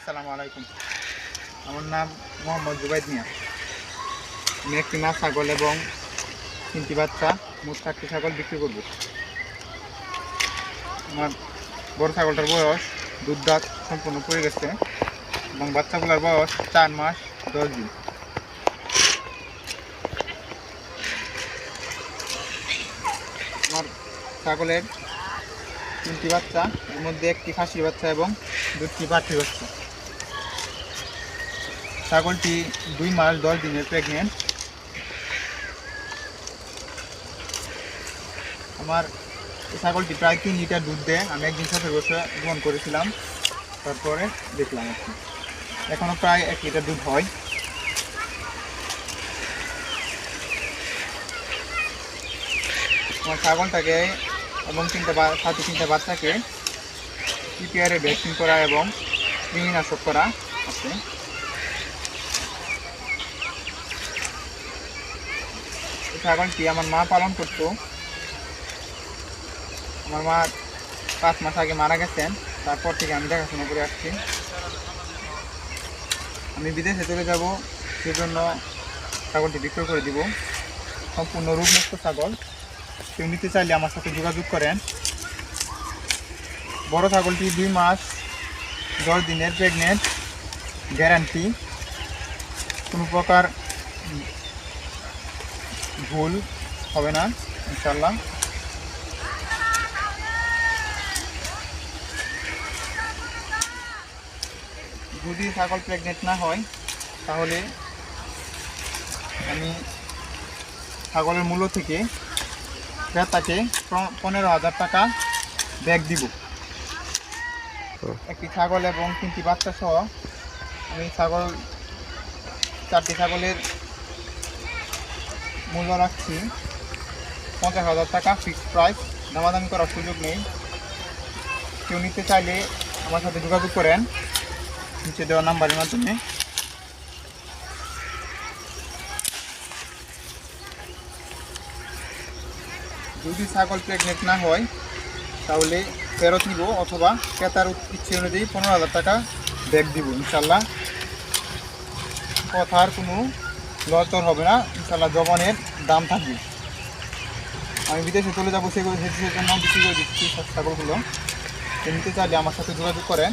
আসসালামু আলাইকুম। আমার নাম মোহাম্মদ জুবাইদ মিয়া। আমি একটি মা ছাগল এবং তিনটি বাচ্চা, মোট চারটি ছাগল বিক্রি করব। আমার বড় ছাগলটার বয়স দুধ দাঁত সম্পূর্ণ পড়ে গেছে এবং বাচ্চাগুলোর বয়স চার মাস দশ দিন। আমার ছাগলের তিনটি বাচ্চা, এর মধ্যে একটি খাসির বাচ্চা এবং দুটি পাঠির বাচ্চা। ছাগলটি দুই মাস দশ দিনের প্রেগনেন্ট আমার ছাগলটি প্রায় তিন লিটার দুধ দেয়। আমি একদিন সাথে বসে গ্রহণ করেছিলাম। তারপরে দেখলাম আর এখনও প্রায় এক লিটার দুধ হয়। আমার ছাগলটাকে এবং তিনটে সাথে তিনটে বাচ্চাকে পিপিআরে ভ্যাকসিন করা এবং কৃমিনাশক করা আছে। ছাগলটি আমার মা পালন করতো। আমার মা পাঁচ মাস আগে মারা গেছেন। তারপর থেকে আমি দেখাশোনা করে আসছি। আমি বিদেশে চলে যাব, সেজন্য ছাগলটি বিক্রয় করে দিব। সম্পূর্ণ রোগমুক্ত ছাগল। কেউ নিতে চাইলে আমার সাথে যোগাযোগ করেন। বড় ছাগলটি দুই মাস দশ দিনের প্রেগনেন্ট, গ্যারান্টি। কোনো প্রকার ভুল হবে না ইনশাল্লাহ যদি ছাগল প্রেগনেন্ট না হয়, তাহলে আমি ছাগলের মূল্য থেকে প- পনেরো হাজার টাকা ব্যাগ দিব। একটি ছাগল এবং তিনটি বাচ্চা সহ আমি ছাগল, চারটি ছাগলের মূল্য রাখছি। পঞ্চাশ হাজার টাকা ফিক্সড প্রাইস দামাদামি করার সুযোগ নেই। কেউ নিতে চাইলে আমার সাথে যোগাযোগ করেন। নিচে দেওয়া নাম্বারের মাধ্যমে। যদি ছাগল প্রেগনেন্ট না হয়, তাহলে ফেরত নিব অথবা ক্রেতার ইচ্ছে অনুযায়ী পনেরো হাজার টাকা ব্যাগ দিব, ইনশাল্লাহ। কথার কোনো লচর হবে না ইনশাল্লাহ জবানের দাম থাকবে। আমি বিদেশে চলে যাব সেগুলো সেটির জন্য বিক্রি করে দিচ্ছি ছাগলগুলো। নিতে চাইলে আমার সাথে যোগাযোগ করেন।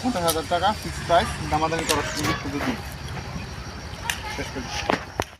পঞ্চাশ হাজার টাকা ফিক্সড প্রাইস দামাদামি করার সুযোগ সুযোগ দিন। শেষ করি